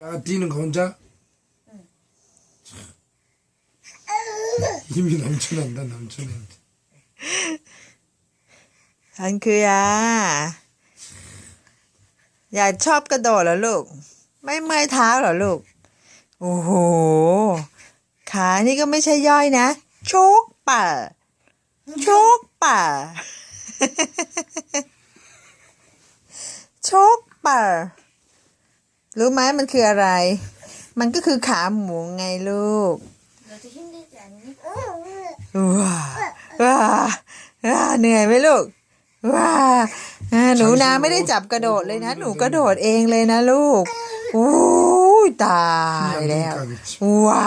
ตีนึงคนจ้ะอืมช่ายิมยันจนนันดั,뛰는 거 혼 자? 응. 힘이 넘쳐난 다, 넘쳐อ 다. 안크 야. 야, 첩กระโดด เหรอ ลูก ไม่เมื่อยเท้า เหรอ ลูก โอ้โห ขา นี่ก็ไม่ใช่ย่อยนะ โชกป่า โชกป่า โชกป่า รู้ไหมมันคืออะไร มันก็คือขาหมูไงลูกว้าว้าว้าเหนื่อยไหมลูกว้าหนูนาไม่ได้จับกระโดดเลยนะ หนูกระโดดเองเลยนะลูกอู้ตายแล้วว้า